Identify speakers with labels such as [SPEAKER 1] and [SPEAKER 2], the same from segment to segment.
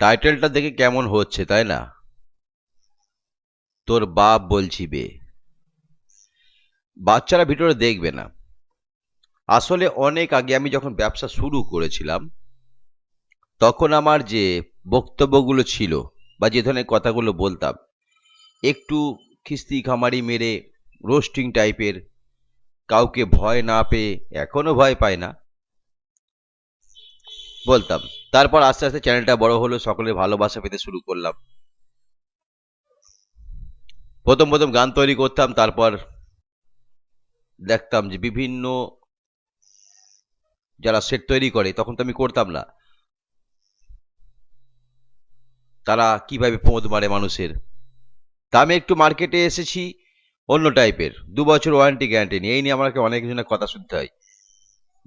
[SPEAKER 1] টাইটেলটা দেখে কেমন হচ্ছে, তাই না? তোর বাপ বলছি বে। বাচ্চারা ভিডিওটা দেখবে না। আসলে অনেক আগে আমি যখন ব্যবসা শুরু করেছিলাম, তখন আমার যে বক্তব্যগুলো ছিল বা যে ধরনের কথাগুলো বলতাম, একটু খিস্তি খামারি মেরে রোস্টিং টাইপের কাউকে ভয় না পেয়ে, এখনও ভয় পায় না, বলতাম। তারপর আস্তে আস্তে চ্যানেলটা বড় হলো সকলে ভালোবাসা পেতে শুরু করলাম। প্রথম প্রথম গান তৈরি করতাম, তারপর দেখতাম যে বিভিন্ন যারা সেট তৈরি করে, তখন তো আমি করতাম না। তারা কীভাবে পোঁদ মারে মানুষের? তা আমি একটু মার্কেটে এসেছি, অন্য টাইপের। দু বছর ওয়ারেন্টি গ্যারান্টি নিয়ে এই নিয়ে আমাকে অনেক জনের কথা শুনতে হয়।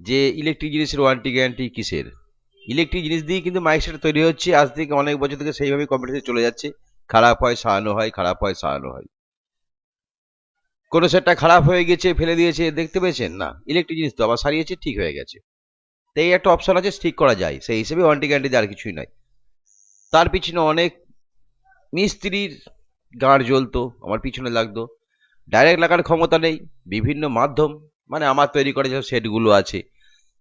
[SPEAKER 1] যে ইলেকট্রিক জিনিসের ওয়ারেন্টি গ্যারান্টি কিসের? ইলেকট্রিক জিনিস দিয়ে কিন্তু মাইক সেট তৈরি হচ্ছে। আজ থেকে অনেক বছর থেকে সেইভাবে কম্পিটিশন চলে যাচ্ছে। খারাপ হয়, সারানো হয়, খারাপ হয়, সারানো হয়। কোনো সেটটা খারাপ হয়ে গেছে, ফেলে দিয়েছে, দেখতে পেয়েছেন? না, ইলেকট্রিক জিনিস তো আবার সারিয়েছে, ঠিক হয়ে গেছে। তাই একটা অপশন আছে, ঠিক করা যায়। সেই হিসেবে ওয়ান্টি গ্যারান্টি আর কিছুই নাই। তার পিছনে অনেক মিস্ত্রির গাঁড় জ্বলতো, আমার পিছনে লাগতো। ডাইরেক্ট লাগার ক্ষমতা নেই, বিভিন্ন মাধ্যম মানে আমার তৈরি করা যে সেটগুলো আছে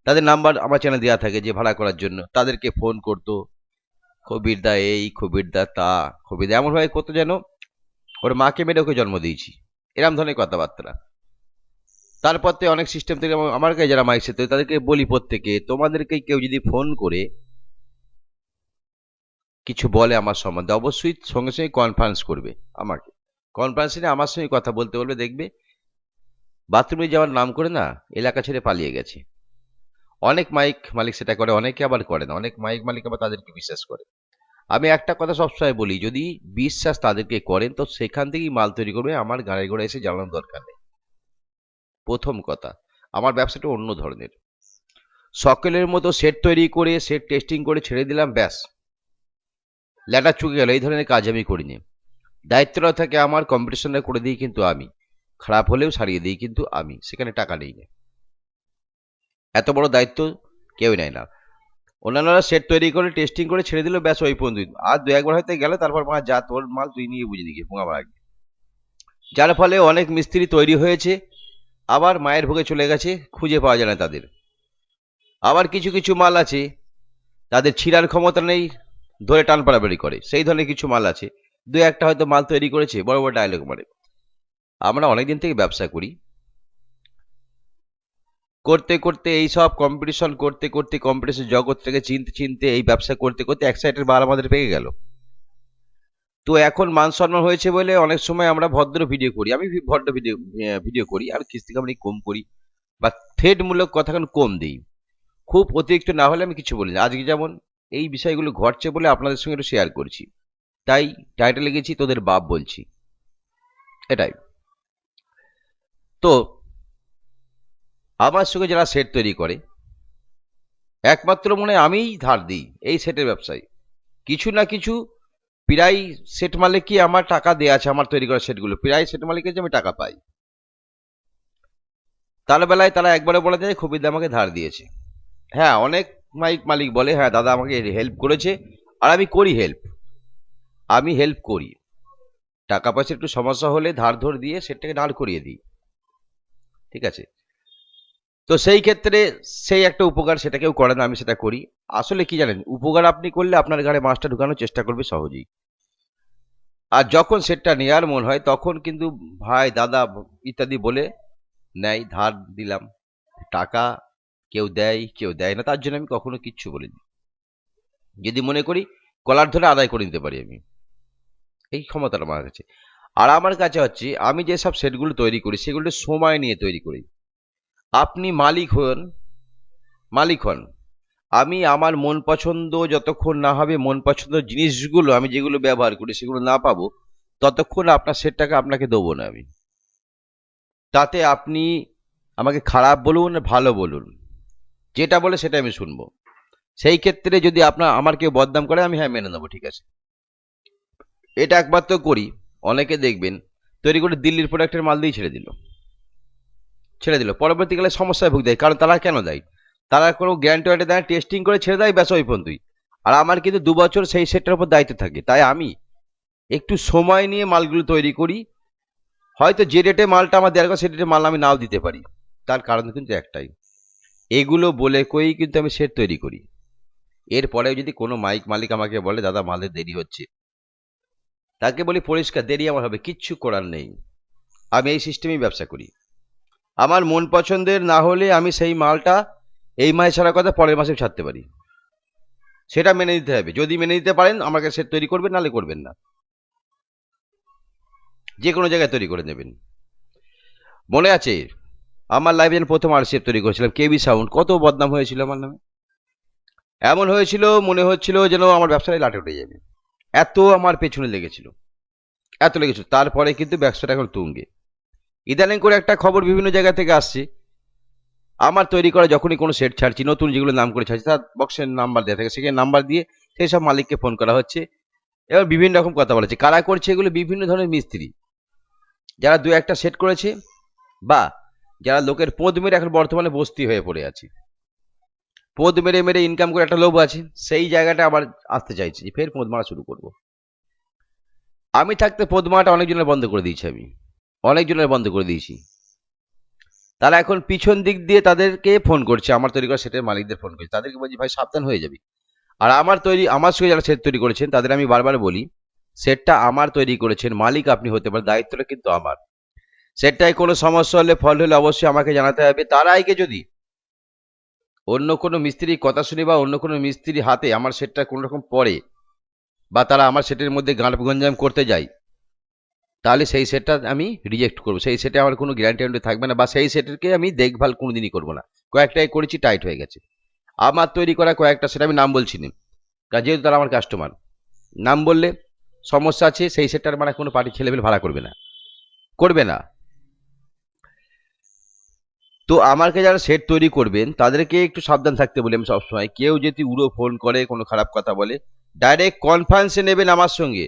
[SPEAKER 1] তাদের নাম্বার আমার চ্যানেল দেওয়া থাকে যে ভাড়া করার জন্য। তাদেরকে ফোন করতো দা এই দা তা, খবির দা। এমনভাবে করতো যেন ওর মাকে মেরে ওকে জন্ম দিয়েছি। এরম ধরনের কথাবার্তা। তারপর থেকে অনেক সিস্টেম থেকে আমার- কাছে যারা মাইক সেট, তাদেরকে বলি প্রত্যেকে, তোমাদেরকে কেউ যদি ফোন করে, কিছু বলে আমার সম্বন্ধে, অবশ্যই সঙ্গে সঙ্গে কনফারেন্স করবে আমাকে। কনফারেন্সে আমার সঙ্গে কথা বলতে বলবে, দেখবে বাথরুমে যাওয়ার নাম করে না, এলাকা ছেড়ে পালিয়ে গেছে। অনেক মাইক মালিক সেটা করে, অনেকে আবার করে না। অনেক মাইক মালিক আবার তাদেরকে বিশ্বাস করে। আমি একটা কথা সবসময় বলি, যদি বিশ্বাস তাদেরকে করেন, তো সেখান থেকেই মাল তৈরি করবে। আমার গাড়ি ঘোড়া এসে জানানোর দরকার নেই। প্রথম কথা, আমার ব্যবসাটা অন্য ধরনের। সকলের মতো সেট তৈরি করে, সেট টেস্টিং করে ছেড়ে দিলাম, ব্যাস। ল্যাটা চুকে গেল, এই ধরনের কাজ আমি করিনি। দায়িত্বটা থাকে আমার কম্পিটিশনটা করে দিই কিন্তু আমি। খারাপ হলেও সারিয়ে দিই কিন্তু আমি, সেখানে টাকা নেই। না এত বড় দায়িত্ব কেউ নেয় না। অন্যান্যরা সেট তৈরি করে টেস্টিং করে ছেড়ে দিল ব্যাস ওই পর্যন্ত। আর দু একবার হয়তো গেলে, তারপর মা, যা তোর মাল, তুই নিয়ে বুঝে দিকে আমার আগে। যার ফলে অনেক মিস্ত্রি তৈরি হয়েছে, আবার মায়ের ভোগে চলে গেছে, খুঁজে পাওয়া যায় না তাদের। আবার কিছু কিছু মাল আছে, তাদের ছিঁড়ার ক্ষমতা নেই, ধরে টান পাড়াবাড়ি করে। সেই ধরনের কিছু মাল আছে। দু একটা হয়তো মাল তৈরি করেছে, বড় বড় ডায়লগ মারে। আমরা অনেকদিন থেকে ব্যবসা করি। করতে করতে এই সব কম্পিটিশন করতে করতে কম্পিটিশন জগৎ থেকে চিনতে চিনতে এই ব্যবসা করতে করতে এক সাইডের বার আমাদের পেয়ে গেল। তো এখন মান সম্মান হয়েছে বলে অনেক সময় আমরা ভদ্র ভিডিও করি। আমি ভদ্র ভিডিও ভিডিও করি, আর কিস্তি কামানি কম করি, বা থ্রেডমূলক কথা কম দিই। খুব অতিরিক্ত না হলে আমি কিছু বলি না। আজকে যেমন এই বিষয়গুলো ঘটছে বলে আপনাদের সঙ্গে একটু শেয়ার করছি। তাই টাইটেল লিখেছি তোদের বাপ বলছি। এটাই। তো আমার সঙ্গে যারা সেট তৈরি করে। একমাত্র মনে আমিই ধার দিই এই সেটের ব্যবসায়। কিছু না কিছু প্রায় সেট মালিকই আমার টাকা দেওয়া আছে, আমার তৈরি করা সেটগুলো প্রায় সেট মালিকের কাছে আমি টাকা পাই। তার বেলায় তারা একবারে বলে দেয় খুবই আমাকে ধার দিয়েছে। হ্যাঁ অনেক মাইক মালিক বলে হ্যাঁ দাদা আমাকে হেল্প করেছে, আর আমি করি হেল্প আমি হেল্প করি। টাকা পয়সা একটু সমস্যা হলে ধার ধর দিয়ে সেটাকে দাঁড় করিয়ে দিই। ঠিক আছে? তো সেই ক্ষেত্রে সেই একটা উপকার সেটা কেউ করে না, আমি সেটা করি। আসলে কি জানেন, উপকার আপনি করলে আপনার ঘাড়ে মাছটা ঢুকানোর চেষ্টা করবে সহজেই। আর যখন সেটটা নেওয়ার মন হয়, তখন কিন্তু ভাই, দাদা ইত্যাদি বলে নেয় ধার দিলাম। টাকা কেউ দেয় কেউ দেয় না। তার জন্য আমি কখনো কিচ্ছু বলিনি। যদি মনে করি, কলার ধরে আদায় করে নিতে পারি আমি। এই ক্ষমতাটা আমার কাছে। আর আমার কাছে হচ্ছে, আমি যেসব সেটগুলো তৈরি করি সেগুলো সময় নিয়ে তৈরি করি। আপনি মালিক হন মালিক হন। আমি আমার মন পছন্দ যতক্ষণ না হবে, মন পছন্দ জিনিসগুলো আমি যেগুলো ব্যবহার করি সেগুলো না পাবো, ততক্ষণ আপনার সেট টাকা আপনাকে দেবো না আমি। তাতে আপনি আমাকে খারাপ বলুন, ভালো বলুন। যেটা বলে সেটা আমি শুনব। সেই ক্ষেত্রে যদি আপনার, আমার কেউ বদনাম করে, আমি হ্যাঁ মেনে নেব, ঠিক আছে। এটা একবার তো করি। অনেকে দেখবেন, তৈরি করে দিল্লির প্রোডাক্টের মাল দিয়ে ছেড়ে দিল। ছেড়ে দিল। পরবর্তীকালে সমস্যায় ভুগ দেয় কারণ তারা কেন দেয়? তারা কোনো গ্যারান্টি ওয়ারেন্টি দেয় টেস্টিং করে ছেড়ে দেয়, ব্যাস ওই পর্যন্তই আর আমার কিন্তু দু বছর সেই সেটটার উপর দায়িত্ব থাকে। তাই আমি একটু সময় নিয়ে মালগুলো তৈরি করি। হয়তো যে রেটে মালটা আমার দেওয়ার কথা সে রেটে মাল আমি নাও দিতে পারি। তার কারণ কিন্তু একটাই। এগুলো বলে কই কিন্তু আমি সেট তৈরি করি। এরপরে যদি কোনো মাইক মালিক আমাকে বলে, দাদা, মালের দেরি হচ্ছে। তাকে বলি, পরিষ্কার, দেরি আমার হবে, কিচ্ছু করার নেই। আমি এই সিস্টেমেই ব্যবসা করি। আমার মন পছন্দের না হলে আমি সেই মালটা এই মাসে ছাড়া কথা পরের মাসে ছাড়তে পারি। সেটা মেনে নিতে হবে। যদি মেনে নিতে পারেন, আমাকে সেট তৈরি করবেন, নাহলে করবেন না। যে কোনো জায়গায় তৈরি করে নেবেন। মনে আছে, আমার লাইভে যখন প্রথম আর তৈরি করেছিলাম। কেবি সাউন্ড, কত বদনাম হয়েছিল আমার নামে। এমন হয়েছিল, মনে হচ্ছিল যেন আমার ব্যবসাটাই লাটে উঠে যাবে। এত আমার পেছনে লেগেছিল। এত লেগেছিল। তারপরে কিন্তু ব্যবসাটা এখন তুঙ্গে। ইদানিং করে একটা খবর বিভিন্ন জায়গা থেকে আসছে। আমার তৈরি করা যখনই কোনো সেট ছাড়ছি, নতুন যেগুলো নাম করে ছাড়ছি, তার বক্সের নাম্বার দেওয়া থাকে। সেখানে নাম্বার দিয়ে সেই সব মালিককে ফোন করা হচ্ছে। এবার বিভিন্ন রকম কথা বলেছে কারা করছে এগুলো বিভিন্ন ধরনের মিস্ত্রি। যারা দু একটা সেট করেছে বা যারা লোকের পোদ মেরে এখন বর্তমানে বস্তি হয়ে পড়ে আছে। পোদ মেরে মেরে ইনকাম করে একটা লোভ আছে। সেই জায়গাটা আবার আসতে চাইছি। ফের পোদ মারা শুরু করব। আমি থাকতে পোদ মারাটা অনেকজনের বন্ধ করে দিয়েছি আমি। অনেকজনের বন্ধ করে দিয়েছি। তারা এখন পিছন দিক দিয়ে তাদেরকে ফোন করছে, আমার তৈরি করা সেটের মালিকদের ফোন করছে। তাদেরকে বলছি, ভাই, সাবধান হয়ে যাবি। আর আমার তৈরি, আমার সঙ্গে যারা সেট তৈরি করেছেন, তাদের আমি বারবার বলি, সেটটা আমার তৈরি করেছেন, মালিক আপনি হতে পারেন, দায়িত্বটা কিন্তু আমার। সেটটায় কোনো সমস্যা হলে, ফল হলে অবশ্যই আমাকে জানাতে হবে। তার আগে যদি অন্য কোনো মিস্ত্রির কথা শুনি বা অন্য কোনো মিস্ত্রি হাতে আমার সেটটা কোনো রকম পড়ে বা তারা আমার সেটের মধ্যে গাঁট গঞ্জাম করতে যায় তাহলে সেই সেটটা আমি রিজেক্ট করব। সেই সেটে আমার কোনো গ্যারান্টি ওয়ারেন্টি থাকবে না বা সেই সেটেরকে আমি দেখভাল কোনোদিনই করব না। কয়েকটাই করেছি টাইট হয়ে গেছে। আমার তৈরি করা কয়েকটা সেটা আমি নাম বলছি না। কারণ যেহেতু তারা আমার কাস্টমার নাম বললে সমস্যা আছে, সেই সেটটার মানে কোনো পার্টি ছেলেমেলে ভাড়া করবে না। করবে না। তো আমাকে যারা সেট তৈরি করবেন, তাদেরকে একটু সাবধান থাকতে বলি আমি সবসময়। কেউ যদি উড়ো ফোন করে, কোনো খারাপ কথা বলে ডাইরেক্ট কনফারেন্সে নেবেন আমার সঙ্গে।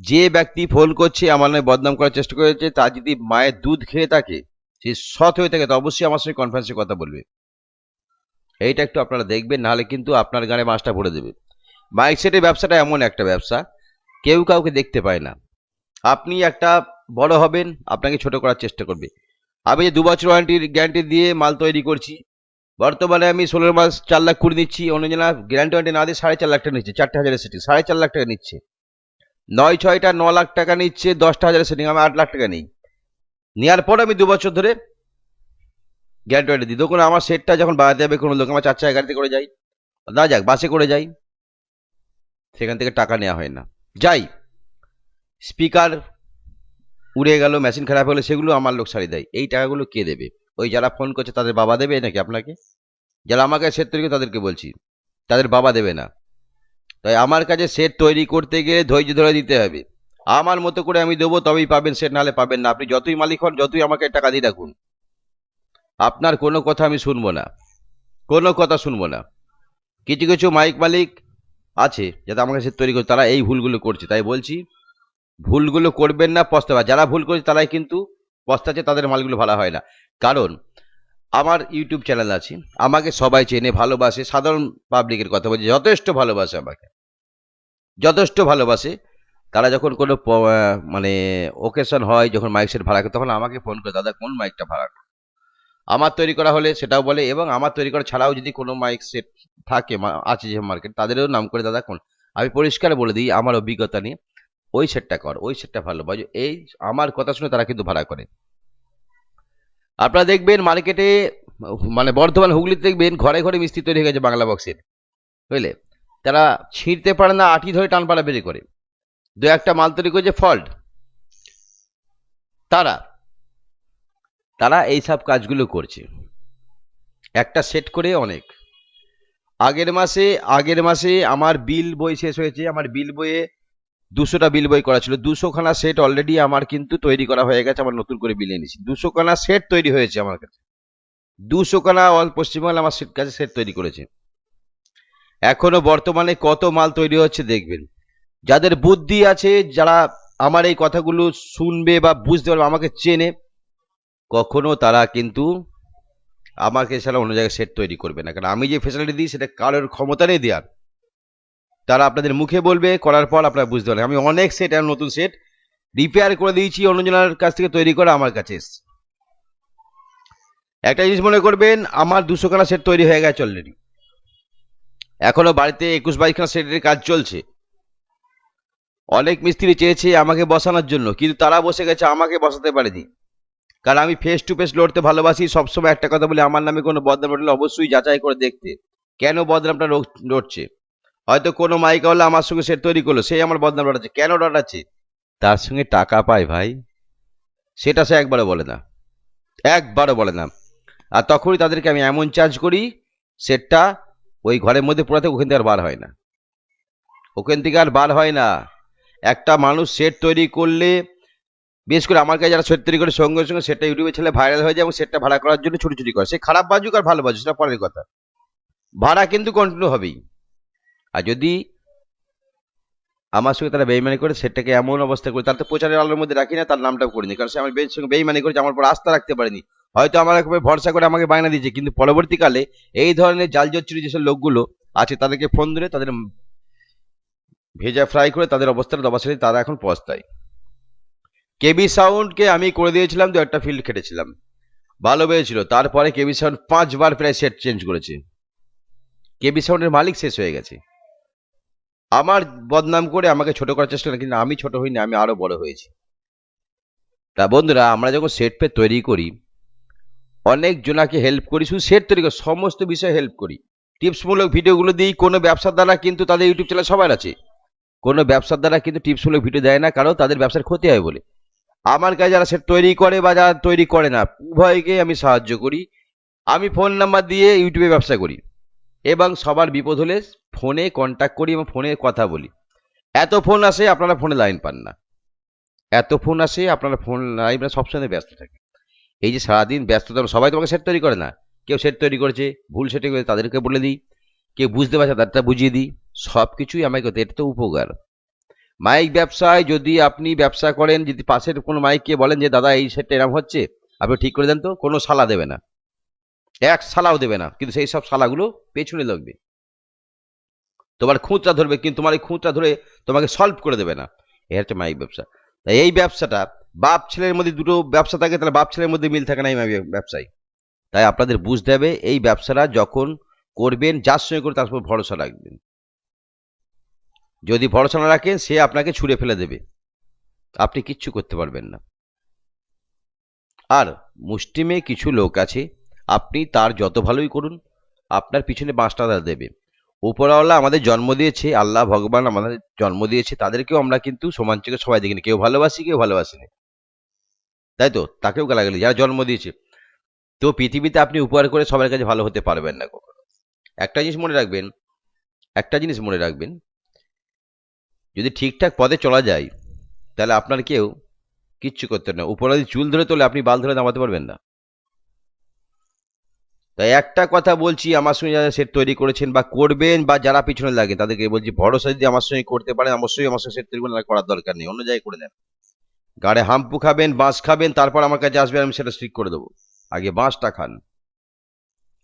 [SPEAKER 1] যে ব্যক্তি ফোন করছে, আমার নামে বদনাম করার চেষ্টা করেছে তার যদি মায়ের দুধ খেয়ে থাকে, সে সৎ হয়ে থাকে, তো অবশ্যই আমার সঙ্গে কনফারেন্সে কথা বলবে। এইটা একটু আপনারা দেখবেন, নাহলে কিন্তু আপনার গানে মাছটা ভরে দেবে। মাইক সেটের ব্যবসাটা এমন একটা ব্যবসা, কেউ কাউকে দেখতে পায় না। আপনি একটা বড় হবেন, আপনাকে ছোট করার চেষ্টা করবে। আমি যে দু বছর ওয়ারেন্টির গ্যারান্টি দিয়ে মাল তৈরি করছি, বর্তমানে আমি ষোলো মাস চার লাখ করে নিচ্ছি অন্যজনা গ্যারান্টি ওয়ারেন্টি না দিয়ে সাড়ে চার লাখ টাকা নিচ্ছে, চারটে হাজারের সেটিং সাড়ে চার লাখ টাকা নিচ্ছে। নয় ছয়টা ন লাখ টাকা নিচ্ছে, দশটা হাজারের সেটিং আমি আট লাখ টাকা নিই। নেওয়ার পর আমি দু বছর ধরে গ্যারান্টি দিই। তখন আমার সেটটা যখন বাড়াতে যাবে, কোনো লোক আমার চার চাকা গাড়িতে করে যাই না যাক, বাসে করে যাই। সেখান থেকে টাকা নেওয়া হয় না। যাই, স্পিকার উড়ে গেল, মেশিন খারাপ হলে সেগুলো আমার লোক সারিয়ে দেয়। এই টাকাগুলো কে দেবে? ওই যারা ফোন করছে, তাদের বাবা দেবে নাকি আপনাকে? যারা আমাকে সেট তৈরি তাদেরকে বলছি। তাদের বাবা দেবে না। তাই আমার কাছে সেট তৈরি করতে গেলে ধৈর্য ধরে দিতে হবে। আমার মতো করে আমি দেবো, তবেই পাবেন সেট নাহলে পাবেন না। আপনি যতই মালিক হন, যতই আমাকে টাকা দিয়ে রাখুন আপনার কোনো কথা আমি শুনব না। কোনো কথা শুনব না। কিছু কিছু মাইক মালিক আছে, যাতে আমাকে সেট তৈরি করে, তারা এই ভুলগুলো করছে। তাই বলছি, ভুলগুলো করবেন না, পস্তাবা। যারা ভুল করছে, তারাই কিন্তু পস্তাচ্ছে, তাদের মালগুলো ভালো হয় না। কারণ আমার ইউটিউব চ্যানেল আছে। আমাকে সবাই চেনে, ভালোবাসে, সাধারণ পাবলিকের কথা বলছে, যথেষ্ট ভালোবাসে আমাকে। যথেষ্ট ভালোবাসে। তারা যখন কোনো মানে ওকেশন হয়, যখন মাইক সেট ভাড়া করে, তখন আমাকে ফোন করে, দাদা, কোন মাইকটা ভাড়া করো?" আমার তৈরি করা হলে সেটাও বলে, এবং আমার তৈরি করা ছাড়াও যদি কোনো মাইক সেট থাকে আছে যে মার্কেট তাদেরও নাম করে, দাদা, কোন? আমি পরিষ্কার বলে দিই, আমার অভিজ্ঞতা নিয়ে, ওই সেটটা কর, ওই সেটটা ভালো, এই আমার কথা শুনে তারা কিন্তু ভাড়া করে। আপনারা দেখবেন মার্কেটে মানে বর্ধমান হুগলিতে দেখবেন ঘরে ঘরে মিস্ত্রি তৈরি হয়ে গেছে বাংলা বক্সের, বুঝলে? তারা ছিঁড়তে পারে না, আটি ধরে টান পাড়া বেরিয়ে করে। দু একটা মাল তৈরি করেছে ফল্ট। তারা তারা এই সব কাজগুলো করছে। একটা সেট করে অনেক। আগের মাসে আগের মাসে আমার বিল বই শেষ হয়েছে, আমার বিল বইয়ে দুশোটা বিল বই করা ছিল। দুশো খানা সেট অলরেডি আমার কিন্তু তৈরি করা হয়ে গেছে, আমার নতুন করে বিল এনেছি দুশো খানা সেট তৈরি হয়েছে আমার কাছে। দুশো খানা অল পশ্চিমবঙ্গ আমার কাছে সেট তৈরি করেছে। এখনও বর্তমানে কত মাল তৈরি হচ্ছে দেখবেন। যাদের বুদ্ধি আছে, যারা আমার এই কথাগুলো শুনবে বা বুঝতে পারবে, আমাকে চেনে, কখনো তারা কিন্তু আমাকে ছাড়া অন্য জায়গায় সেট তৈরি করবে না। কারণ আমি যে ফেসিলিটি দিই, সেটা কারোর ক্ষমতা নেই দেওয়ার। তারা আপনাদের মুখে বলবে, করার পর আপনারা বুঝতে পারবেন। আমি অনেক সেট আর নতুন সেট রিপেয়ার করে দিয়েছি, অন্যজনের কাছ থেকে তৈরি করা আমার কাছে একটা জিনিস মনে করবেন, আমার দুশো খানা সেট তৈরি হয়ে গেছে অলরেডি এখনও বাড়িতে একুশ বাইশ খানা সেটের কাজ চলছে। অনেক মিস্ত্রি চেয়েছে আমাকে বসানোর জন্য, কিন্তু তারা বসে গেছে আমাকে বসাতে পারেনি। কারণ আমি ফেস টু ফেস লড়তে ভালোবাসি, সবসময় একটা কথা বলি, আমার নামে কোনো বদনাম উঠলে অবশ্যই যাচাই করে দেখতে। কেন বদনামটা লড়ছে হয়তো কোনো মাইকা হলে আমার সঙ্গে সেট তৈরি করল, সেই আমার বদনাম লড়াচ্ছে কেন লড়াচ্ছে তার সঙ্গে টাকা পায় ভাই। সেটা সে একবারও বলে না। একবারও বলে না। আর তখনই তাদেরকে আমি এমন চার্জ করি, সেটটা ওই ঘরের মধ্যে পড়ে থাকে, ওখান থেকে আর বার হয় না। ওখান থেকে আর বার হয় না। একটা মানুষ সেট তৈরি করলে, বিশেষ করে আমার কাছে যারা সেট তৈরি করে, সঙ্গে সঙ্গে সেটটা ইউটিউবে ছেলে ভাইরাল হয়ে যায় এবং সেটটা ভাড়া করার জন্য ছুটি ছুটি করে। সে খারাপ বাজুক আর ভালো বাজুক, সেটা পরের কথা। ভাড়া কিন্তু কন্টিনিউ হবেই। আর যদি আমার সঙ্গে তারা বেইমানি করে সেটাকে এমন অবস্থা করে তার তো প্রচারের আলোর মধ্যে রাখি না, তার নামটাও করিনি। কারণ সে আমার সঙ্গে বেইমানি করেছে, আমার পর আস্থা রাখতে পারেনি। হয়তো আমার উপরে ভরসা করে আমাকে বায়না দিয়েছে, কিন্তু পরবর্তীকালে এই ধরনের জাল জচ্চুরি যেসব লোকগুলো আছে, তাদেরকে ফোন ধরে তাদের ভেজা ফ্রাই করে তাদের অবস্থাটা দবাসারি তারা এখন পস্তায়। কেবি সাউন্ডকে আমি করে দিয়েছিলাম, দু একটা ফিল্ড খেটেছিলাম। ভালো পেয়েছিল তারপরে কেবি সাউন্ড পাঁচবার প্রায় সেট চেঞ্জ করেছে। কেবি সাউন্ডের মালিক শেষ হয়ে গেছে। আমার বদনাম করে আমাকে ছোট করার চেষ্টা করে কিন্তু আমি ছোট হইনি, আমি আরও বড় হয়েছি। তা বন্ধুরা, আমরা যখন সেট পে তৈরি করি, অনেক জনাকে হেল্প করি, শুধু সেট তৈরি করি, সমস্ত বিষয়ে হেল্প করি। টিপসমূলক ভিডিওগুলো দিই, কোনো ব্যবসার দ্বারা কিন্তু তাদের ইউটিউব চ্যানেল সবার আছে। কোনো ব্যবসার দ্বারা কিন্তু টিপসমূলক ভিডিও দেয় না, কারণ তাদের ব্যবসার ক্ষতি হয় বলে। আমার কাছে যারা সেট তৈরি করে বা যারা তৈরি করে না, উভয়কে আমি সাহায্য করি। আমি ফোন নাম্বার দিয়ে ইউটিউবে ব্যবসা করি। এবং সবার বিপদ হলে ফোনে কন্ট্যাক্ট করি এবং ফোনে কথা বলি। এত ফোন আসে, আপনারা ফোনে লাইন পান না। এত ফোন আসে, আপনারা ফোন লাইন সবসময় ব্যস্ত থাকে এই যে সারাদিন ব্যস্ততা, সবাই তোমাকে সেট তৈরি করে না। কেউ সেট তৈরি করেছে, ভুল সেটিং করে তাদেরকে বলে দিই। কেউ বুঝতে পারছে তাদেরটা বুঝিয়ে দিই। সব কিছুই আমাকে করতে এটা তো উপকার। মাইক ব্যবসায় যদি আপনি ব্যবসা করেন, যদি পাশের কোনো মাইককে বলেন যে, দাদা, এই সেটটা এরকম হচ্ছে, আপনি ঠিক করে দেন তো, কোনো সালা দেবে না। এক সালাও দেবে না, কিন্তু সেই সব সালাগুলো পেছনে লাগবে। তোমার খুঁতটা ধরবে, কিন্তু তোমার এই খুঁতটা ধরে তোমাকে সলভ করে দেবে না। এ হচ্ছে মাইক ব্যবসা। তাই এই ব্যবসাটা, বাপ ছেলের মধ্যে দুটো ব্যবসা থাকে, তাহলে বাপ ছেলের মধ্যে মিল থাকে না এই ব্যবসায়। তাই আপনাদের বুঝতে হবে, এই ব্যবসাটা যখন করবেন, যার সঙ্গে করে তার উপর ভরসা রাখবেন। যদি ভরসা না রাখেন, সে আপনাকে ছুঁড়ে ফেলে দেবে। আপনি কিচ্ছু করতে পারবেন না। আর মুষ্টিমে কিছু লোক আছে আপনি তার যত ভালোই করুন, আপনার পিছনে বাঁশটা তারা দেবে। উপরওয়ালা আমাদের জন্ম দিয়েছে, আল্লাহ ভগবান আমাদের জন্ম দিয়েছে, তাদেরকেও আমরা কিন্তু সমান চোখে সবাই দেখিনি, কেউ ভালোবাসি, কেউ ভালোবাসিনি। তাই তো? তাকেও গালাগালি, যারা জন্ম দিয়েছে। তো পৃথিবীতে আপনি উপহার করে সবার কাছে ভালো হতে পারবেন না কখনো। একটা জিনিস মনে রাখবেন, একটা জিনিস মনে রাখবেন, যদি ঠিকঠাক পদে চলা যায়, তাহলে আপনার কেউ কিচ্ছু করতে না। উপরে চুল ধরে তোলে, আপনি বাল ধরে নামাতে পারবেন না। তাই একটা কথা বলছি, আমার সঙ্গে যারা সেট তৈরি করেছেন বা করবেন বা যারা পিছনে লাগে, তাদেরকে বলছি, ভরসা যদি আমার সঙ্গে করতে পারেন, অবশ্যই আমার সঙ্গে সেট তৈরি করার দরকার নেই, অন্য জায়গায় করে নেন গাড়ে হাম্পু খাবেন, বাঁশ খাবেন, তারপর আমার কাছে আসবেন, আমি সেটা স্ট্রিক করে দেবো। আগে বাঁশটা খান।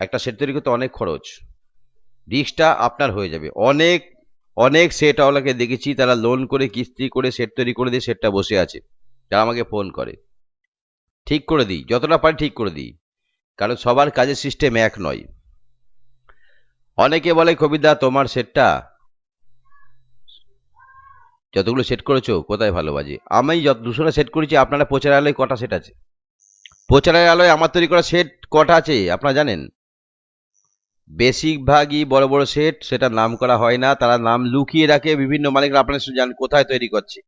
[SPEAKER 1] একটা সেট তৈরি করতে অনেক খরচ। রিক্সটা আপনার হয়ে যাবে। অনেক অনেক সেট ওলাকে দেখেছি, তারা লোন করে, কিস্তি করে, সেট তৈরি করে দিয়ে সেটটা বসে আছে। যারা আমাকে ফোন করে। ঠিক করে দিই, যতটা পারি ঠিক করে দিই। কারণ সবার কাজের সিস্টেম এক নয়। অনেকে বলে কবিদা তোমার সেটটা যতগুলো সেট করেছ, কোথায় ভালো বাজে? আমি যত দুশোটা সেট করেছি, আপনারা প্রচার আলোয় কটা সেট আছে? প্রচারের আলোয় আমার তৈরি করা সেট কটা আছে, আপনারা জানেন? বেশিরভাগই বড় বড় সেট সেটা নাম করা হয় না, তারা নাম লুকিয়ে রাখে, বিভিন্ন মালিকরা আপনারা জান কোথায় তৈরি করছে।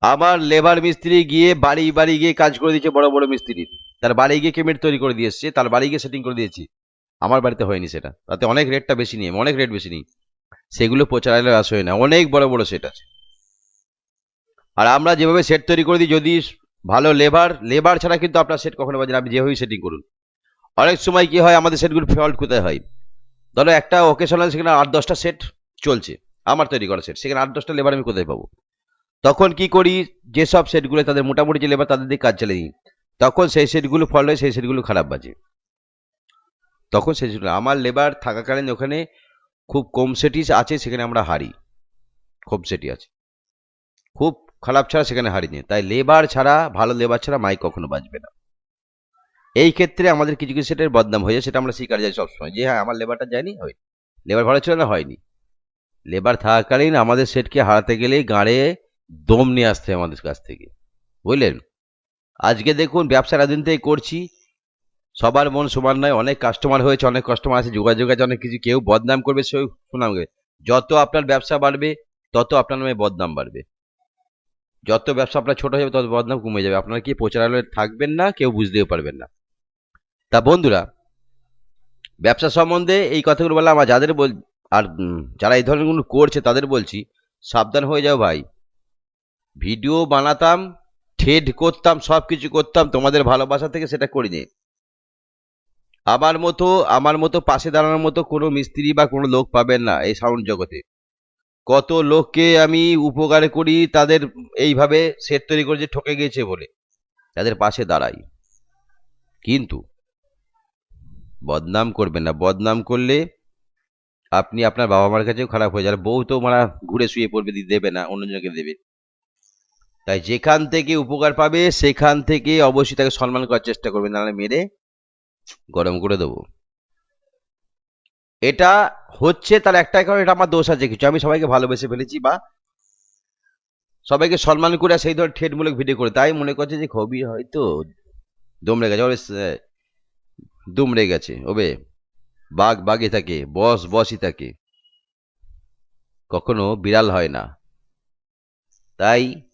[SPEAKER 1] আমার লেবার মিস্ত্রি গিয়ে বাড়ি বাড়ি গিয়ে কাজ করে দিয়েছে বড় বড় মিস্ত্রি তার বাড়ি গিয়ে কেমেট তৈরি করে দিয়ে তার বাড়ি গিয়ে সেটিং করে দিয়েছি আমার বাড়িতে হয়নি সেটা। তাতে অনেক রেটটা বেশি নিয়ে, অনেক রেট বেশি নিই। সেগুলো প্রচারালয়ে আসে হয় না। অনেক বড় বড় সেট আছে। আর আমরা যেভাবে সেট তৈরি করে দিই, যদি ভালো লেবার লেবার ছাড়া কিন্তু আপনার সেট কখনো বাজে আপনি যেভাবেই সেটিং করুন। অনেক সময় কি হয়, আমাদের সেটগুলো ফল্ট কোথায় হয়? ধরো একটা ওকেশনাল সেখানে আট, দশটা সেট চলছে, আমার তৈরি করা সেট সেখানে আট, দশটা লেবার আমি কোথায় পাবো? তখন কি করি, যেসব সেটগুলো তাদের মোটামুটি যে লেবার তাদের দিয়ে কাজ চালিয়ে দিই তখন সেই সেটগুলো ফল হয় সেই সেটগুলো খারাপ বাজে। তখন সেই সেটগুলো, আমার লেবার থাকাকালীন ওখানে খুব কম সেটি আছে, সেখানে আমরা হারি। খুব সেটি আছে। খুব খারাপ ছাড়া সেখানে হারিনি। তাই লেবার ছাড়া, ভালো লেবার ছাড়া মাইক কখনো বাজবে না। এই ক্ষেত্রে আমাদের কিছু কিছু সেটের বদনাম হয়ে যায়, সেটা আমরা স্বীকার যাই সবসময় যে হ্যাঁ আমার লেবারটা যায়নি, হয়নি। লেবার ভালো ছিল না, হয়নি। লেবার থাকাকালীন আমাদের সেটকে হারাতে গেলে গাঁড়ে দম নিয়ে আসতে হয় আমাদের কাছ থেকে। বুঝলেন? আজকে দেখুন, ব্যবসা এতদিন থেকে করছি। সবার মন সমান নয়, অনেক কাস্টমার হয়েছে, অনেক কাস্টমার আছে, যোগাযোগ আছে, অনেক কিছু। কেউ বদনাম করবে সেও সুনাম যত আপনার ব্যবসা বাড়বে, তত আপনার নামে বদনাম বাড়বে। যত ব্যবসা আপনার ছোট যাবে, তত বদনাম কমে যাবে। আপনারা কি প্রচারালয়ে থাকবেন না, কেউ বুঝতেও পারবেন না। তা বন্ধুরা, ব্যবসা সম্বন্ধে এই কথাগুলো বললাম, আর যাদের বল আর যারা এই ধরনেরগুলো করছে, তাদের বলছি, সাবধান হয়ে যাও ভাই। ভিডিও বানাতাম ঠেড করতাম সব কিছু করতাম, তোমাদের ভালোবাসা থেকে সেটা করিনি। আমার মতো আমার মতো পাশে দাঁড়ানোর মতো কোনো মিস্ত্রি বা কোনো লোক পাবেন না এই সাউন্ড জগতে। কত লোককে আমি উপকার করি, তাদের এইভাবে সেট তৈরি করে যে ঠকে গিয়েছে বলে তাদের পাশে দাঁড়াই। কিন্তু বদনাম করবেন না। বদনাম করলে আপনি আপনার বাবা মার কাছেও খারাপ হয়ে যাবে। বউ তো মারা ঘুরে শুয়ে পড়বে দেবে না, অন্যজনকে দেবে। তাই যেখান থেকে উপকার পাবে, সেখান থেকে অবশ্যই তাকে সম্মান করার চেষ্টা করবে, নাহলে মেরে গরম করে দেবো। এটা হচ্ছে তার একটাই কারণ, এটা আমার দোষ আছে কিছু। আমি সবাইকে ভালোবেসে ফেলেছি বা সবাইকে সম্মান করে সেই ধরনের ঠেটমূলক ভিডিও করে। তাই মনে করছে যে কবি হয়তো দমড়ে গেছে স- দুমড়ে গেছে। ওবে, বাঘ বাঘে থাকে, বস বসই থাকে। কখনো বিড়াল হয় না। তাই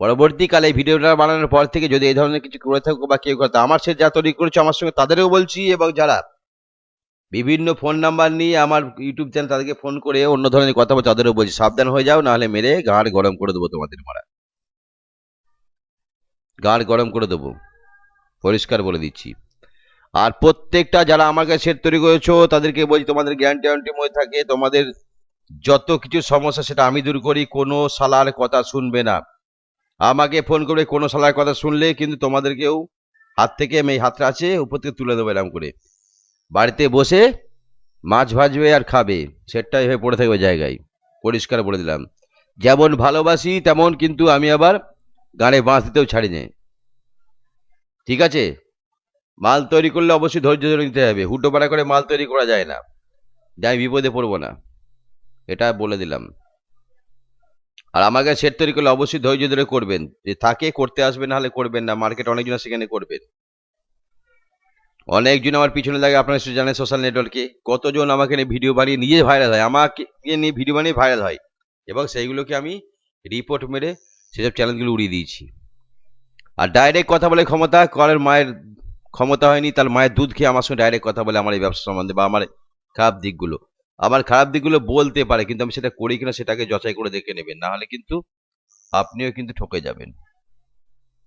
[SPEAKER 1] পরবর্তীকালে ভিডিওটা বানানোর পর থেকে যদি এই ধরনের কিছু করে থাকো বা কেউ করতো আমার সে যা তৈরি করেছে, আমার সঙ্গে তাদেরও বলছি এবং যারা বিভিন্ন ফোন নাম্বার নিয়ে আমার ইউটিউব চ্যানেল তাদেরকে ফোন করে অন্য ধরনের কথা বলছে, তাদেরও বলছি, সাবধান হয়ে যাও, নাহলে মেরে গাঁড় গরম করে দেবো তোমাদের মারা। গাঁড় গরম করে দেবো। পরিষ্কার বলে দিচ্ছি। আর প্রত্যেকটা যারা আমার কাছে সেট তৈরি করেছ, তাদেরকে বলছি, তোমাদের গ্যারান্টি ওয়ারেন্টি মধ্যে থাকে, তোমাদের যত কিছু সমস্যা সেটা আমি দূর করি, কোনো সালার কথা শুনবে না। আমাকে ফোন করে কোনো সালার কথা শুনলে কিন্তু তোমাদেরকেও হাত থেকে আমি হাতটা আছে, উপর থেকে তুলে দেবো এরকম করে। বাড়িতে বসে মাছ ভাজবে আর খাবে, সেটাই হয়ে পড়ে থাকবে জায়গায়। পরিষ্কার বলে দিলাম। যেমন ভালোবাসি, তেমন কিন্তু আমি আবার গানে বাঁশ দিতেও ছাড়ি নে। ঠিক আছে? মাল তৈরি করলে অবশ্যই ধৈর্য ধরে নিতে হবে। হুটো পাড়া করে মাল তৈরি করা যায় না। যাই বিপদে পড়ব না। এটা বলে দিলাম। আর আমাকে সেট তৈরি করলে অবশ্যই ধৈর্য ধরে করবেন। যে থাকে, করতে আসবে, না হলে করবেন না। মার্কেট অনেকজন সেখানে করবেন। অনেকজন আমার পিছনে লাগে, আপনারা জানেন সোশ্যাল নেটওয়ার্কে কতজন আমাকে নিয়ে ভিডিও বানিয়ে নিজে ভাইরাল হয়, আমাকে নিয়ে ভিডিও বানিয়ে ভাইরাল হয়। এবং সেইগুলোকে আমি রিপোর্ট মেরে সেসব চ্যানেলগুলো উড়িয়ে দিয়েছি। আর ডাইরেক্ট কথা বলে ক্ষমতা, করের মায়ের ক্ষমতা হয়নি, তার মায়ের দুধ খেয়ে আমার সঙ্গে ডাইরেক্ট কথা বলে আমার এই ব্যবসা সম্বন্ধে বা আমার খারাপ দিকগুলো। আমার খারাপ দিকগুলো বলতে পারে, কিন্তু আমি সেটা করি কিনা সেটাকে যাচাই করে দেখে নেবেন। না হলে কিন্তু আপনিও কিন্তু ঠকে যাবেন।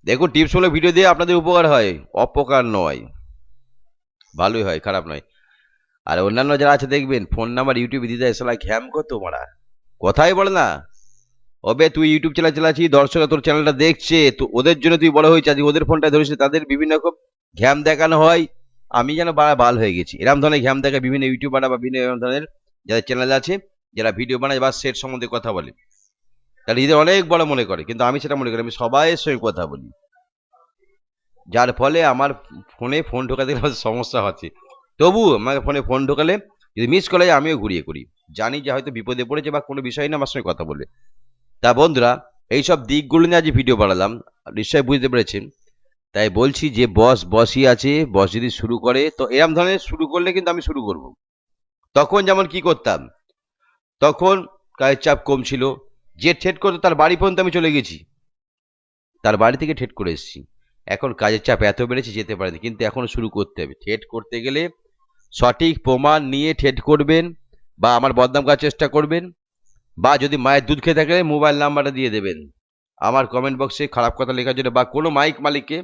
[SPEAKER 1] দেখুন টিপসগুলো ভিডিও দিয়ে আপনাদের উপকার হয়, অপকার নয়। ভালোই হয়, খারাপ নয়। আর অন্যান্য যারা আছে, দেখবেন ফোন নাম্বার ইউটিউবে দিতে এসে ঘ্যাম কত মারা কথাই বলে না। ওবে তুই ইউটিউব চ্যানেল চালাচ্ছি দর্শকরা তোর চ্যানেলটা দেখছে, তো ওদের জন্য তুই বড় হয়েছে আজকে ওদের ফোনটা ধরেছে তাদের বিভিন্ন রকম ঘ্যাম দেখানো হয়। আমি যেন বাড়া বাল হয়ে গেছি। এরকম ধরনের ঘ্যাম দেখা বিভিন্ন ইউটিউবাররা বা বিভিন্ন ধরনের যাদের চ্যানেল আছে যারা ভিডিও বানায় বা সেট সম্বন্ধে কথা বলে তারা নিজেদের অনেক বড় মনে করে কিন্তু আমি সেটা মনে করি আমি সবাইয়ের সঙ্গে কথা বলি। যার ফলে আমার ফোনে ফোন ঢোকাতে গেলে সমস্যা হচ্ছে। তবু আমাকে ফোনে ফোন ঢোকালে যদি মিস করে যায়, আমিও ঘুরিয়ে করি। জানি যে হয়তো বিপদে পড়েছে বা কোনো বিষয় নিয়ে আমার সঙ্গে কথা বলে। তা বন্ধুরা এইসব দিকগুলো নিয়ে আজ ভিডিও বানালাম নিশ্চয়ই বুঝতে পেরেছেন। তাই বলছি যে বস বসই আছে বস যদি শুরু করে তো এরম ধরনের শুরু করলে কিন্তু আমি শুরু করব। তখন যেমন কি করতাম? তখন কাজের চাপ কম ছিল, যে ঠেট করতো তার বাড়ি পর্যন্ত আমি চলে গেছি। তার বাড়ি থেকে ঠেট করে এসেছি। এখন কাজের চাপ এত বেড়েছে, যেতে পারেনি। কিন্তু এখন শুরু করতে হবে। ঠেট করতে গেলে সঠিক প্রমাণ নিয়ে ঠেট করবেন, বা আমার বদনাম করার চেষ্টা করবেন, বা যদি মায়ের দুধ খেয়ে থাকে মোবাইল নাম্বারটা দিয়ে দেবেন। আমার কমেন্ট বক্সে খারাপ কথা লেখার জন্য, বা কোনো মাইক মালিককে,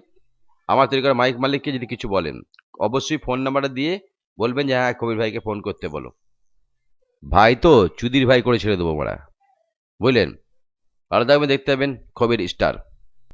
[SPEAKER 1] আমার তৈরি করা মাইক মালিককে যদি কিছু বলেন, অবশ্যই ফোন নাম্বারটা দিয়ে বলবেন যে হ্যাঁ কবির ভাইকে ফোন করতে বলো। ভাই তো, চুদির ভাই করে ছেড়ে দেবো মারা। বুঝলেন? আলাদা দেখতে পাবেন, কবির স্টার